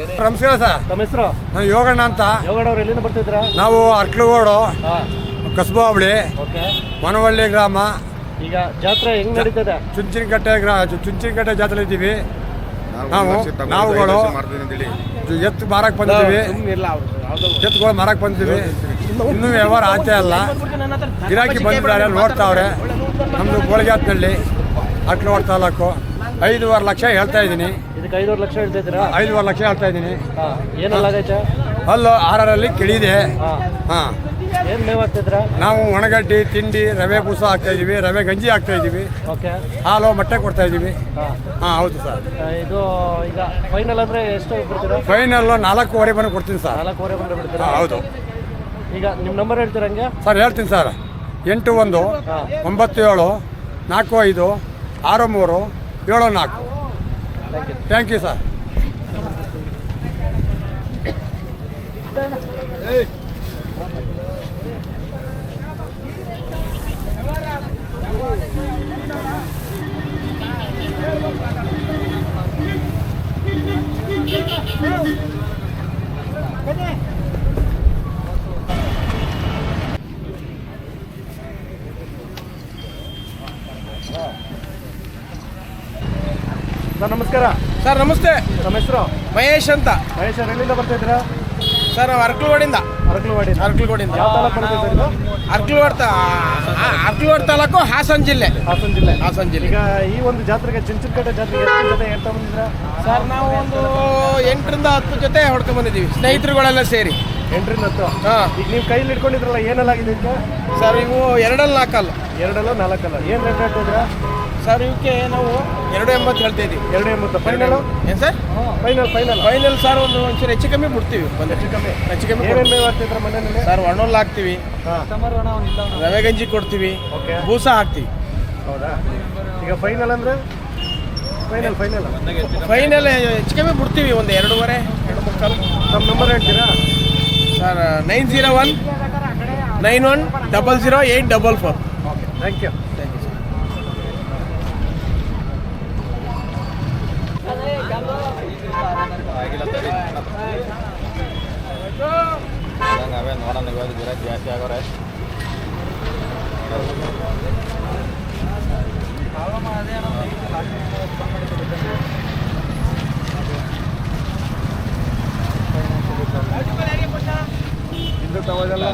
ನಮಸ್ಕಾರ ಸರ್. ತಮ್ಮ ಹೆಸರು? ನಾನು ಯೋಗಣ್ಣ ಅಂತ. ಯೋಗಣ್ಣ ಅವ್ರು ಎಲ್ಲಿಂದ ಬರ್ತಿದ್ರ ನಾವು ಅರ್ಕಲಗೋಡು ಹಾಂ. ಕಸಬಾ ಹೋಬಳಿ ಓಕೆ. ಮನವಳ್ಳಿ ಗ್ರಾಮ. ಈಗ ಜಾತ್ರೆ ಹೆಂಗ್ ನಡೀತದೆ? ಚುಂಚಿನಕಟ್ಟೆ ಗ್ರಾ ಚುಂಚಿನಕಟ್ಟೆ ಜಾತ್ರೆ ಇದ್ದೀವಿ. ನಾವು ನಾವುಗಳು ಎತ್ತು ಮಾರಕ್ ಬಂದಿದ್ದೀವಿ. ಎತ್ತುಗಳು ಮಾರಕ್ ಬಂದಿದ್ದೀವಿ. ಇನ್ನೂ ವ್ಯವಹಾರ ಆಚೆ ಅಲ್ಲ. ಗಿರಾಕಿ ಬಂದಿದ್ದಾರೆ ನೋಡ್ತಾವ್ರೆ ನಮ್ಮದು ಗೋಳಿಗಾತ್ನಳ್ಳಿ ಅಟ್ಲೋಡ್ ತಾಲೂಕು. ಐದೂವರೆ ಲಕ್ಷ ಹೇಳ್ತಾ ಇದ್ದೀನಿ. ಇದಕ್ಕೆ ಐದೂವರೆ ಲಕ್ಷ ಹೇಳ್ತಿದ್ದೀರಾ ಐದೂವರೆ ಲಕ್ಷ ಹೇಳ್ತಾ ಇದ್ದೀನಿ. ಹಾಂ ಏನೆಲ್ಲ ಆಗೈತೆ ಅಲ್ಲೂ ಆರರಲ್ಲಿ ಕಿಳಿದೆ. ಹಾಂ. ಹಾಂ. ಏನು ಮೇವ್ ಆಗ್ತಿದ್ರ ನಾವು ಒಣಗಡ್ಡಿ ತಿಂಡಿ ರವೆ ಬೂಸ ಹಾಕ್ತಾ ಇದೀವಿ ರವೆ ಗಂಜಿ ಹಾಕ್ತಾ ಇದೀವಿ ಓಕೆ. ಹಾಲು ಮೊಟ್ಟೆ ಕೊಡ್ತಾ ಇದೀವಿ ಹಾಂ. ಹಾಂ ಹೌದು ಸರ್. ಇದು ಈಗ ಫೈನಲ್ ಅಂದ್ರೆ ಎಷ್ಟು ಬಿಡ್ತೀರಾ ಫೈನಲ್ಲು ನಾಲ್ಕೂವರೆ ಬಂದು ಕೊಡ್ತೀನಿ ಸರ್. ನಾಲ್ಕೂವರೆ ಬಂದ್ರೆ ಬಿಡ್ತೀರಾ? ಹಾಂ ಹೌದು. ಈಗ ನಿಮ್ಮ ನಂಬರ್ ಹೇಳ್ತೀರಾ ಹಂಗೆ? ಸರ್ ಹೇಳ್ತೀನಿ ಸರ್. ಎಂಟು ಒಂದು ಒಂಬತ್ತು ಏಳು ನಾಲ್ಕು ಐದು ಆರು ಮೂರು ಏಳು ನಾಲ್ಕು. Thank you thank you sir sir ನಮಸ್ಕಾರ. ಸರ್ ನಮಸ್ತೆ. ನಮ್ಮ ಹೆಸರು? ಮಹೇಶ್ ಅಂತ. ಮಹೇಶ್ ಅವ್ರು ಎಲ್ಲಿಂದ ಬರ್ತಿದ್ದೀರಾ ಸರ್ ನಾವು ಅರ್ಕಲ್ವಾಡಿಂದ ಅರ್ಕಲ್ವಾಡಿ. ಅರ್ಕಲ್ಗೋಡಿಂದ ಯಾವ ತಾಲೂಕು ಬರುತ್ತೆ ಸರ್ ಇದು? ಅರ್ಕಲ್ವಾಡ್ ತಾ ಅರ್ಕಲ್ವಾಡ್ ತಾಲೂಕು ಹಾಸನ್ ಜಿಲ್ಲೆ. ಹಾಸನ ಜಿಲ್ಲೆ. ಹಾಸನ್ ಜಿಲ್ಲೆ. ಈಗ ಈ ಒಂದು ಜಾತ್ರೆಗೆ ಚುಂಚುಕಟ್ಟೆ ಜಾತ್ರೆಗೆ ಎಷ್ಟು ಜೊತೆ ಹೇಳ್ತಾ ಬಂದಿದ್ದೀರಾ? ಸರ್ ನಾವು ಒಂದು ಎಂಟರಿಂದ ಹತ್ತು ಜೊತೆ ಹೊಡ್ಕೊಂಡ್ ಬಂದಿದ್ದೀವಿ. ಸ್ನೇಹಿತರುಗಳೆಲ್ಲ ಸೇರಿ. ಎಂಟರಿಂದ ಹತ್ತು? ಹಾಂ. ಈಗ ನೀವು ಕೈಲಿ ಇಟ್ಕೊಂಡಿದ್ರಲ್ಲ ಏನೆಲ್ಲ ಆಗಿದೆ ಸರ್ ನೀವು ಎರಡಲ್ಲಿ ನಾಲ್ಕಲ್ಲ. ಎರಡಲ್ಲ ನಾಲ್ಕಲ್ಲ. ಏನು ರೇಟ್ ಹೇಳ್ತಿದ್ದೀರಾ ಸರ್ ಇವಕ್ಕೆ ನಾವು ಎರಡು ಎಂಬತ್ತು ಹೇಳ್ತಾ ಇದ್ದೀವಿ. ಎರಡು ಎಂಬತ್ತು ಫೈನಲ್ ಏನು sir? Final final final sir ಒಂದು ಒಂಚೂರು ಹೆಚ್ಚು ಕಮ್ಮಿ ಬಿಡ್ತೀವಿ. ಒಂದು ಹೆಚ್ಚು ಕಮ್ಮಿ. ಹೆಚ್ಚು ಕಮ್ಮಿ ಏನೇನು ಮನೆಯಲ್ಲಿ? ಸರ್ ಒಣಲ್ ಹಾಕ್ತೀವಿ. ರವೆ ಗಂಜಿ ಕೊಡ್ತೀವಿ. ಓಕೆ. ಬೂಸ ಹಾಕ್ತೀವಿ. ಹೌದಾ? ಈಗ ಫೈನಲ್ ಅಂದರೆ? ಫೈನಲ್ ಫೈನಲ್ ಫೈನಲ್ ಹೆಚ್ಚು ಕಮ್ಮಿ ಬಿಡ್ತೀವಿ ಒಂದು ಎರಡೂವರೆ ಎರಡು ಮುಕ್ಕಾಲು. ನಮ್ಮ ನಂಬರ್ ಹೇಳ್ತೀರಾ? Sir nine zero one nine one double zero eight double four okay thank you ಅವೇ ನೋಡೋಣ ಇವಾಗ ಗಿರಾಕ್ ಜಾಸ್ತಿ ಆಗೋರೆ. ಹಿಂದೆ ತಗೋದಲ್ಲ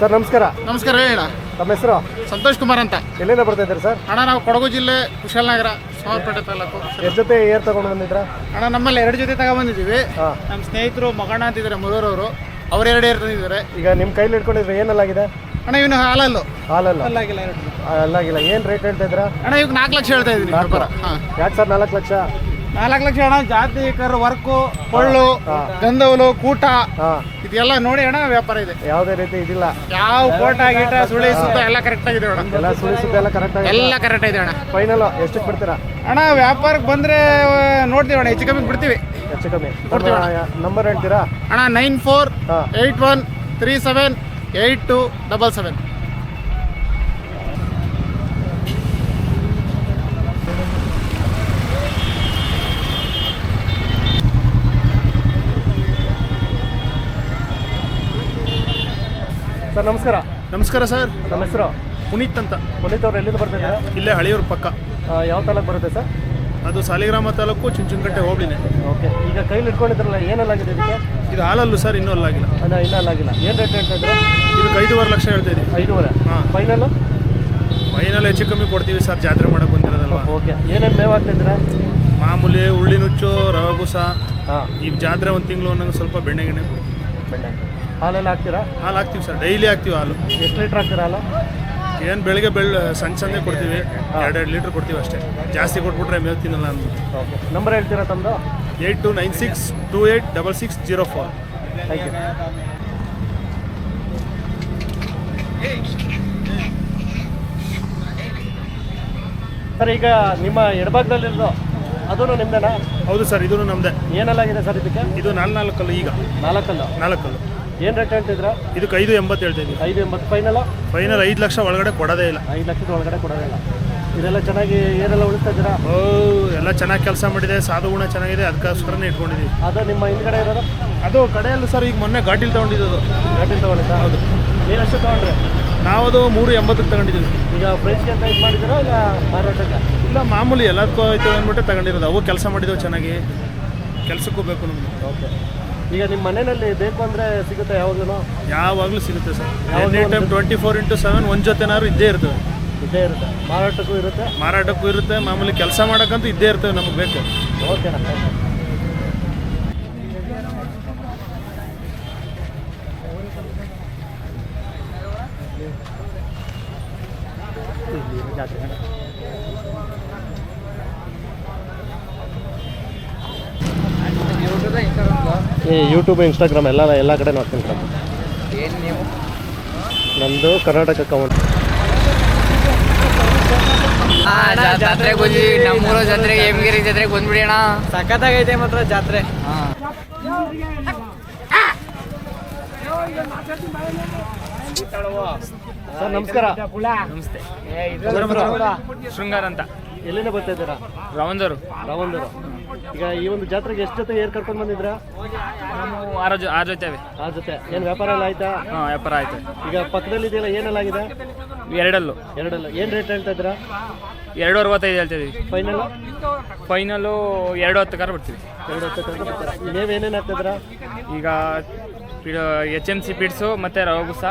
ಸರ್ ನಮಸ್ಕಾರ. ನಮಸ್ಕಾರ ಹೇಳ ತಮ್ಮ ಹೆಸರು? ಸಂತೋಷ್ ಕುಮಾರ್ ಅಂತ. ಎಲ್ಲಿಂದ ಬರ್ತಾ ಇದ್ದಾರೆ ಸರ್? ಅಣ್ಣ ನಾವು ಕೊಡಗು ಜಿಲ್ಲೆ ಕುಶಾಲನಗರ ಸೋಮಪೇಟೆ ತಾಲೂಕು ಎಷ್ಟು ಜೊತೆ ಏರ್ ತಗೊಂಡು ಬಂದಿದ್ರ? ಅಣ್ಣ ನಮ್ಮಲ್ಲಿ ಎರಡು ಜೊತೆ ತಗೊಂಡ್ಬಂದಿದ್ದೀವಿ ಹಾಂ. ನಮ್ಮ ಸ್ನೇಹಿತರು ಮಗಣ್ಣ ಅಂತಿದ್ದಾರೆ ಮುರೂರವರು. ಅವ್ರು ಎರಡು ಏರ್ ತಂದಿದ್ದಾರೆ. ಈಗ ನಿಮ್ಮ ಕೈಲಿ ಇಟ್ಕೊಂಡಿದ್ರೆ ಏನಲ್ಲಾಗಿದೆ ಅಣ್ಣ ಇವನು ಹಾಲಲ್ಲು. ಹಾಲಲ್ಲ. ಅಲ್ಲಾಗಿಲ್ಲ ಎರಡು ಅಲ್ಲಾಗಿಲ್ಲ ಏನು ರೇಟ್ ಹೇಳ್ತಾ ಇದ್ದೀರಾ? ಅಣ್ಣ ಇವಾಗ ನಾಲ್ಕು ಲಕ್ಷ ಹೇಳ್ತಾ ಇದ್ದೀನಿ ಯಾಕೆ ಸರ್ ನಾಲ್ಕು ಲಕ್ಷ? ನಾಲ್ಕು ಲಕ್ಷ ಅಣ್ಣ ಜಾತಿ ಕರ್ ವರ್ಕು ಕೊಳ್ಳು. ಗಂಧವಲು ಕೂಟ ಇದೆಲ್ಲ ನೋಡಿ ಅಣ್ಣ ವ್ಯಾಪಾರ ಇದೆ. ಯಾವುದೇ ರೀತಿ ಇದಿಲ್ಲ. ಯಾವ ಕೋಟ ಗೀಟ ಸುಳಿ ಸುತ್ತ ಎಲ್ಲ ಕರೆಕ್ಟ್ ಆಗಿದೆ ಅಣ್ಣ. ಎಲ್ಲ ಸುಳಿ ಸುತ್ತ ಎಲ್ಲ ಕರೆಕ್ಟ್ ಎಲ್ಲ ಕರೆಕ್ಟ್ ಇದೆ ಅಣ್ಣ. ಫೈನಲ್ ಎಷ್ಟಕ್ಕೆ ಬಿಡ್ತೀರಾ? ಅಣ್ಣ ವ್ಯಾಪಾರಕ್ಕೆ ಬಂದ್ರೆ ನೋಡ್ತೀವಿ ಅಣ್ಣ ಹೆಚ್ಚು ಕಮ್ಮಿ ಬಿಡ್ತೀವಿ. ಹೆಚ್ಚು ಕಮ್ಮಿ. ಕೊಡ್ತೀವಿ ನಂಬರ್ ಹೇಳ್ತೀರಾ? ಅಣ್ಣ nine four eight one three seven eight two double seven sir ನಮಸ್ಕಾರ. ನಮಸ್ಕಾರ ಸರ್. ನಮ್ಮ ಹೆಸರು? ಪುನೀತ್ ಅಂತ. ಪುನೀತ್ ಅವ್ರು ಎಲ್ಲಿಂದ ಬರ್ತಿದ್ದೀರಾ? ಇಲ್ಲೇ ಹಳೆಯೂರು ಪಕ್ಕ. ಯಾವ ತಾಲೂಕು ಬರುತ್ತೆ ಸರ್? ಅದು ಸಾಲಿಗ್ರಾಮ ತಾಲೂಕು ಚುಂಚುನಕಟ್ಟೆ ಹೋಗ್ಲಿನೇ ಓಕೆ. ಈಗ ಕೈಲಿ ಇಟ್ಕೊಂಡಿದ್ರಲ್ಲ ಏನಲ್ಲಾಗಿದೆ ಇದಕ್ಕೆ? ಇದು ಹಾಲಲ್ಲೂ ಸರ್ ಇನ್ನೂ ಅಲ್ಲಾಗಿಲ್ಲ ಅಲ್ಲ ಇನ್ನೂ ಅಲ್ಲಾಗಿಲ್ಲ ಏನು ರೇಟ್ ಹೇಳ್ತಾ ಇದ್ರು? ಇದಕ್ಕೆ ಐದೂವರೆ ಲಕ್ಷ ಹೇಳ್ತಾ ಇದ್ದೀವಿ ಐದೂವರೆ. ಹಾಂ. ಫೈನಲ್ ಫೈನಲ್ ಹೆಚ್ಚು ಕಮ್ಮಿ ಕೊಡ್ತೀವಿ ಸರ್ ಜಾತ್ರೆ ಮಾಡಕ್ಕೆ ಬಂದಿರೋದಲ್ಲ ಓಕೆ. ಏನೇನು ಮೇವು ಹಾಕ್ತಿದ್ದೀರಾ ಮಾಮೂಲಿ ಉಳ್ಳಿ ನುಚ್ಚು ರವೆ ಬೂಸ. ಹಾಂ. ಈ ಜಾತ್ರೆ ಒಂದು ತಿಂಗಳು ಅನ್ನೋದು ಸ್ವಲ್ಪ ಬೆಣ್ಣೆ ಗಿಣ್ಣೆ. ಬೆಣ್ಣೆ. ಹಾಲೆಲ್ಲ ಹಾಕ್ತೀರಾ? ಹಾಲು ಹಾಕ್ತೀವಿ ಸರ್ ಡೈಲಿ ಹಾಕ್ತೀವಿ ಹಾಲು. ಎಷ್ಟು ಲೀಟ್ರ್ ಹಾಕ್ತೀರಾ ಹಾಲು? ಏನು ಬೆಳಿಗ್ಗೆ ಬೆಳ್ ಸಣ್ಣ ಸಣ್ಣ ಕೊಡ್ತೀವಿ ಎರಡೆರಡು ಲೀಟ್ರ್ ಕೊಡ್ತೀವಿ ಅಷ್ಟೇ. ಜಾಸ್ತಿ ಕೊಟ್ಬಿಟ್ರೆ ಮೇವು ತಿನ್ನಲ್ಲ ಅಂದ್ಬಿಟ್ಟು. ಓಕೆ. ನಂಬರ್ ಹೇಳ್ತೀರಾ ತಮ್ಮದು eight two nine six two eight double six zero four. Thank you. Sir ಈಗ ನಿಮ್ಮ ಎಡಭಾಗದಲ್ಲಿರೋದು ಅದೂ ನಿಮ್ದೇನಾ? ಹೌದು ಸರ್ ಇದೂ ನಮ್ಮದೇ ಏನಲ್ಲಾಗಿದೆ ಸರ್ ಇದಕ್ಕೆ? ಇದು ನಾಲ್ಕು ನಾಲ್ಕಲ್ಲು ಈಗ. ನಾಲ್ಕಲ್ಲ. ನಾಲ್ಕಲ್ಲು. ಏನು ರೇಟ್ ಹೇಳ್ತಿದ್ರ? ಇದಕ್ಕೆ ಐದು ಎಂಬತ್ತು ಹೇಳ್ತಾ ಇದ್ದೀವಿ ಐದು ಎಂಬತ್ತು ಫೈನಲ್ ಫೈನಲ್ ಐದು ಲಕ್ಷ ಒಳಗಡೆ ಕೊಡೋದೇ ಇಲ್ಲ. ಐದು ಲಕ್ಷದ ಒಳಗಡೆ ಕೊಡೋದಿಲ್ಲ ಇದೆಲ್ಲ ಚೆನ್ನಾಗಿ ಏನೆಲ್ಲ ಉಳಿಸ್ತಾ ಇದ್ದೀರಾ? ಓ ಎಲ್ಲ ಚೆನ್ನಾಗಿ ಕೆಲಸ ಮಾಡಿದೆ ಸಾಧು ಗುಣ ಚೆನ್ನಾಗಿದೆ ಅದಕ್ಕೋಸ್ಕರನೇ ಇಟ್ಕೊಂಡಿದ್ದೀವಿ ಅದು ನಿಮ್ಮ ಹಿಂದ್ಗಡೆ ಇರೋದು? ಅದು ಕಡೆಯಲ್ಲ ಸರ್ ಈಗ ಮೊನ್ನೆ ಘಾಟಿಲ್ ತೊಗೊಂಡಿದ್ದು ಘಾಟಿನ ತೊಗೊಂಡಿದ್ದ? ಹೌದು. ನೀರಷ್ಟು ತೊಗೊಂಡ್ರೆ? ನಾವದು ಮೂರು ಎಂಬತ್ತಕ್ಕೆ ತಗೊಂಡಿದ್ದೀವಿ. ಈಗ ಫ್ರೆಂಡ್ಸ್ಗೆ ಅಂತ ಇದು ಮಾಡಿದ್ದೀರಾ ಇಲ್ಲ ಮಾರಾಟಕ್ಕೆ? ಇಲ್ಲ ಮಾಮೂಲಿ ಎಲ್ಲದಕ್ಕೂ ಆಯ್ತು ಅಂದ್ಬಿಟ್ಟು ತಗೊಂಡಿರೋದು. ಅವು ಕೆಲಸ ಮಾಡಿದ್ದೆವು ಚೆನ್ನಾಗಿ. ಕೆಲಸಕ್ಕೂ ಬೇಕು ನಮಗೆ. ಓಕೆ ಈಗ ನಿಮ್ಮ ಮನೆಯಲ್ಲಿ ಬೇಕು ಅಂದರೆ ಸಿಗುತ್ತೆ ಯಾವಾಗಲೂ? ಯಾವಾಗಲೂ ಸಿಗುತ್ತೆ sir. Any time twenty four into seven ಒಂದು ಜೊತೆನಾದ್ರು ಇದ್ದೇ ಇರ್ತವೆ ಇದ್ದೇ ಇರುತ್ತೆ. ಮಾರಾಟಕ್ಕೂ ಇರುತ್ತೆ? ಮಾರಾಟಕ್ಕೂ ಇರುತ್ತೆ ಮಾಮೂಲಿ ಕೆಲಸ ಮಾಡೋಕ್ಕಂತೂ ಇದ್ದೇ ಇರ್ತವೆ ನಮಗೆ ಬೇಕು. ಓಕೆನಾ ಈ ಯೂಟ್ಯೂಬ್ ಇನ್ಸ್ಟಾಗ್ರಾಮ್ ಎಲ್ಲ ಎಲ್ಲ ಕಡೆ ನೋಡ್ತೀನಿ ನೀವು? ನಂದು ಕರ್ನಾಟಕ ಅಕೌಂಟ್ ಜಾತ್ರೆಗೆ ಹೋದ್ವಿ ನಮ್ಮೂರ ಜಾತ್ರೆಗೆ ಹೇಮಗಿರಿ ಜಾತ್ರೆಗೆ ಬಂದ್ಬಿಡಿ ಅಣ್ಣ. ಸಖತ್ತಾಗೈತೆ ಮಾತ್ರ ಜಾತ್ರೆ. ಸರ್ ನಮಸ್ಕಾರ. ನಮಸ್ತೆ. ನಮಸ್ಕಾರ. ಶೃಂಗಾರ ಅಂತ. ಎಲ್ಲಿಂದ ಬರ್ತಾ ಇದ್ದೀರಾ? ರಾವಂದೂರು ರಾವಂದರು ಈಗ ಈ ಒಂದು ಜಾತ್ರೆಗೆ ಎಷ್ಟು ಜೊತೆ ಏರ್ ಕರ್ಕೊಂಡು ಬಂದಿದ್ರ? ನಾವು ಆರು ಜೊ ಆರು ಜೊತೆ ಆ ಜೊತೆ. ಏನು ವ್ಯಾಪಾರ ಎಲ್ಲ ಆಯ್ತಾ? ಹಾಂ ವ್ಯಾಪಾರ ಆಯ್ತು. ಈಗ ಪಕ್ಕದಲ್ಲಿ ಇದೆಯಲ್ಲ ಏನೆಲ್ಲ ಆಗಿದೆ? ಎರಡಲ್ಲೂ. ಎರಡಲ್ಲ. ಏನು ರೇಟ್ ಹೇಳ್ತಾ ಇದ್ರ ಎರಡು ಅರವತ್ತೈದು ಹೇಳ್ತಿದ್ವಿ ಫೈನಲ್ ಫೈನಲು ಎರಡು ಹತ್ತು ಕಾರ್ ಬರ್ತೀವಿ ಎರಡು ಹತ್ತು ತನಕ ಬರ್ತಾರೆ. ನೀವೇನೇನು ಹಾಕ್ತಿದ್ರ ಈಗ ಎಚ್ ಎಂ ಸಿ ಪಿಡ್ಸು ಮತ್ತು ರವಗುಸ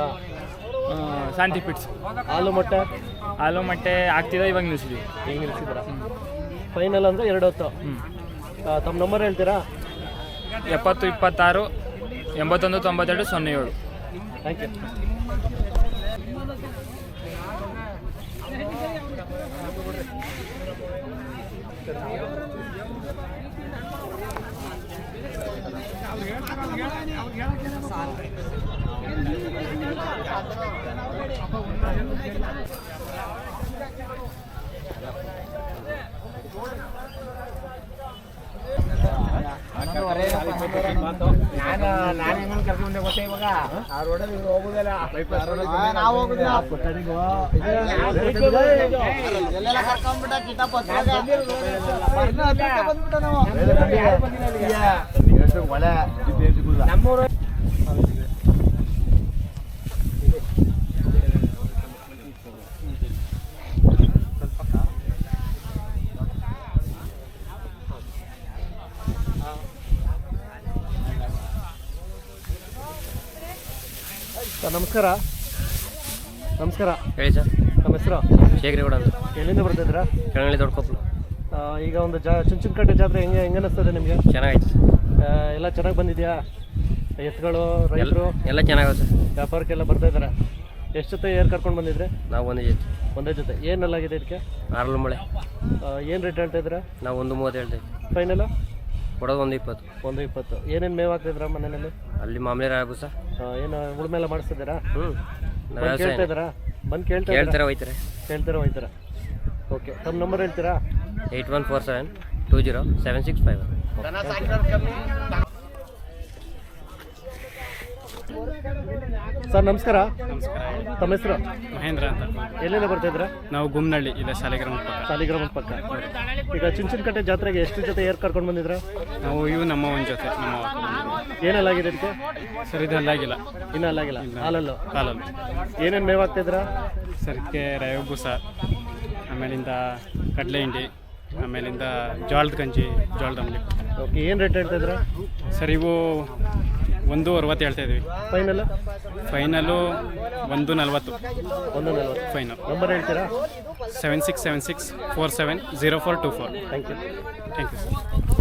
ಹಾಂ. ಶಾಂತಿ ಪಿಡ್ಸು ಆಲೂ ಮೊಟ್ಟೆ? ಆಲೂ ಮೊಟ್ಟೆ ಆಗ್ತಿದೆ ಇವಾಗ ನಿಲ್ಸಿದ್ವಿ. ಹೆಂಗೆ ನಿಲ್ಸಿದ್ದೀರಾ? ಫೈನಲ್ ಅಂದ್ರೆ ಎರಡು ಹೊತ್ತು. ಹ್ಞೂ ತಮ್ಮ ನಂಬರ್ ಹೇಳ್ತೀರಾ? ಎಪ್ಪತ್ತು ಇಪ್ಪತ್ತಾರು ಎಂಬತ್ತೊಂದು ತೊಂಬತ್ತೆರಡು ಸೊನ್ನೆ ಏಳು ಥ್ಯಾಂಕ್ ಯು ನಾನು ನಾನು ಕರ್ಕೊಂಡೆ ಆ ರೋಡಲ್ಲಿ ಹೋಗುದಿಲ್ಲ ನಾವು ನಾವು ನಮ್ಮೂರು ಸರ್ ನಮಸ್ಕಾರ. ನಮಸ್ಕಾರ. ಹೇಳಿ ಸರ್. ನಮ್ಮ ಹೆಸರು ಶೇಖರೇಗೌಡ ಅಂತ. ಎಲ್ಲಿಂದ ಬರ್ತಿದ್ರಾ ಕೆಳಗಡೆ ದೊಡ್ಡಕೊಪ್ಪಲು ಆ, ಈಗ ಒಂದು ಜಾ ಚುಂಚನಕಟ್ಟೆ ಜಾತ್ರೆ ಹೆಂಗೆ ಹೆಂಗೆ ಅನ್ನಿಸ್ತದೆ ನಿಮಗೆ? ಚೆನ್ನಾಗೈತೆ ಎಲ್ಲ ಚೆನ್ನಾಗಿ ಬಂದಿದೆಯಾ? ಎತ್ತುಗಳು ರೈತರು? ಎಲ್ಲ ಚೆನ್ನಾಗವ ಸರ್. ವ್ಯಾಪಾರಕ್ಕೆಲ್ಲ ಬರ್ತಾ ಇದ್ದಾರೆ? ಎಷ್ಟು ಜೊತೆ ಏರ್ ಕರ್ಕೊಂಡು ಬಂದಿದ್ರೆ? ನಾವು ಒಂದೇ ಜೊತೆ. ಒಂದೇ ಜೊತೆ. ಏನೆಲ್ಲಾಗಿದೆ ಇದಕ್ಕೆ? ಆರಲು ಮಳೆ ಏನು ರೇಟ್ ಹೇಳ್ತಾ ಇದ್ದೀರಾ? ನಾವು ಒಂದು ಮೂವತ್ತು ಹೇಳ್ತೇವೆ ಫೈನಲು ಕೊಡೋದು ಒಂದು ಇಪ್ಪತ್ತು. ಒಂದು ಇಪ್ಪತ್ತು. ಏನೇನು ಮೇವು ಹಾಕ್ತಿದ್ರ ಮನೆಯಲ್ಲಿ? ಅಲ್ಲಿ ಮಾಮೂಲಿ ಆ, ಏನು ಉಳ್ಮೆಲ್ಲ ಎಲ್ಲ ಮಾಡಿಸ್ತಿದ್ದೀರಾ? ಹ್ಞೂ ಬಂದು ಕೇಳ್ತಾ ಇದ್ದೀರಾ? ಬಂದು ಕೇಳ್ತಾ ಹೇಳ್ತಾರೆ ಹೋಯ್ತಾರೆ. ಕೇಳ್ತಾರೆ ಹೋಯ್ತಾರ. ಓಕೆ ತಮ್ಮ ನಂಬರ್ ಹೇಳ್ತೀರಾ? Eight one four seven two zero seven six five. Sir ನಮಸ್ಕಾರ. ನಮಸ್ಕಾರ. ತಮ್ಮ ಹೆಸರು? ಮಹೇಂದ್ರ ಅಂತ. ಎಲ್ಲಿಂದ ಇದ್ರ ನಾವು ಗುಮ್ನಳ್ಳಿ ಇಲ್ಲ ಶಾಲಿಗ್ರಾಮ ಪಕ್ಕ. ಸಾಲಿಗ್ರಾಮದ ಪಕ್ಕ. ಈಗ ಚುಂಚನಕಟ್ಟೆ ಜಾತ್ರೆಗೆ ಎಷ್ಟು ಜೊತೆ ಏರ್ ಕರ್ಕೊಂಡು ಬಂದಿದ್ರ ನಾವು ಇವು ನಮ್ಮ ಒಂದು ಜೊತೆ ನಮ್ಮ ಏನೆಲ್ಲಾಗಿದೆ ಇದಕ್ಕೆ? ಸರ್ ಇದಲ್ಲಾಗಿಲ್ಲ ಇನ್ನೂ ಅಲ್ಲಾಗಿಲ್ಲ ಹಾಲಲ್ಲು? ಕಾಲಲ್ಲಿ ಏನೇನು ಮೇವು ಹಾಕ್ತಿದ್ರ? ಸರ್ ಇದಕ್ಕೆ ರವೆ ಬೂಸ ಆಮೇಲಿಂದ ಕಡಲೆ ಹಿಂಡಿ ಆಮೇಲಿಂದ ಜೋಳದ ಗಂಜಿ ಜೋಳದ ಅಂಬ್ಲಿ ಓಕೆ ಏನು ರೇಟ್ ಹೇಳ್ತಿದ್ರ ಸರ್ ಇವು ಒಂದು ಅರವತ್ತು ಹೇಳ್ತಾ ಇದ್ವಿ. ಫೈನಲ್ ಫೈನಲು ಒಂದು ನಲ್ವತ್ತು. ಒಂದು ನಲ್ವತ್ತು. ಫೈನಲ್ ನಂಬರ್ ಹೇಳ್ತೀರಾ? Seven six seven six four seven zero four two four thank you thank you sir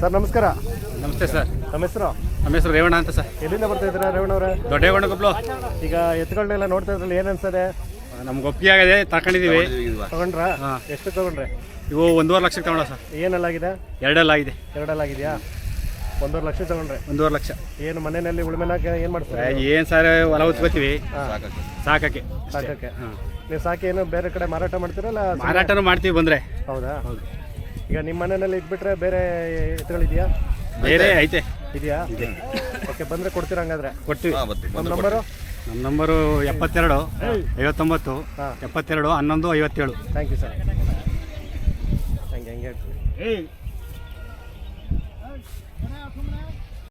sir ನಮಸ್ಕಾರ. ನಮಸ್ತೆ ಸರ್. ತಮ್ಮ ಹೆಸರು? ನಮ್ಮ ಹೆಸರು ರೇವಣ್ಣ ಅಂತ ಸರ್. ಎಲ್ಲಿಂದ ಬರ್ತಾ ಇದ್ದೀರಾ ರೇವಣ್ಣವ್ರೆ ದೊಡ್ಡೇಗೌಡ ಕೊಪ್ಪಲು ಈಗ ಎತ್ತುಗಳನ್ನೆಲ್ಲ ನೋಡ್ತಾ ಇದ್ರಲ್ಲಿ ಏನು ಅನ್ಸದೆ ನಮ್ಗೆ ಒಪ್ಪಿಗೆ ಆಗಿದೆ ತಗೊಂಡಿದ್ದೀವಿ ತಗೊಂಡ್ರಾ? ಹಾ. ಎಷ್ಟು ತಗೊಂಡ್ರೆ? ಇವು ಒಂದೂವರೆ ಲಕ್ಷ ತಗೊಂಡ ಸರ್. ಏನೆಲ್ಲ ಆಗಿದೆ ಎರಡಲ್ಲ ಆಗಿದೆ ಎರಡೆಲ್ಲ ಆಗಿದೆಯಾ ಒಂದೂವರೆ ಲಕ್ಷ ತಗೊಂಡ್ರೆ? ಒಂದೂವರೆ ಲಕ್ಷ. ಏನು ಮನೆಯಲ್ಲಿ ಉಳುಮೆನಾಗ ಏನು ಮಾಡ್ತಾರೆ ಏನು ಸರ್ ಹೊಲ ಉತ್ಕೋತೀವಿ. ಹಾಂ. ಸಾಕಕ್ಕೆ. ಸಾಕಕ್ಕೆ. ಹಾಂ. ನೀವು ಸಾಕಿ ಏನು ಬೇರೆ ಕಡೆ ಮಾರಾಟ ಮಾಡ್ತೀರಲ್ಲ ಮಾರಾಟನೂ ಮಾಡ್ತೀವಿ ಬಂದರೆ. ಹೌದಾ? ಈಗ ನಿಮ್ಮ ಮನೆಯಲ್ಲಿ ಇದ್ಬಿಟ್ರೆ ಬೇರೆ ಎತ್ತುಗಳಿದೆಯಾ? ಬೇರೆ ಐತೆ. ಇದೆಯಾ? ಓಕೆ ಬಂದರೆ ಕೊಡ್ತೀರಾ ಹಂಗಾದ್ರೆ? ಕೊಡ್ತೀವಿ. ನಮ್ಮ ನಂಬರು ನಮ್ಮ ನಂಬರು ಎಪ್ಪತ್ತೆರಡು ಐವತ್ತೊಂಬತ್ತು. ಎಪ್ಪತ್ತೆರಡು ಹನ್ನೊಂದು ಐವತ್ತೇಳು. ಥ್ಯಾಂಕ್ ಯು ಸರ್ ಹಂಗೆ ಹಂಗೆ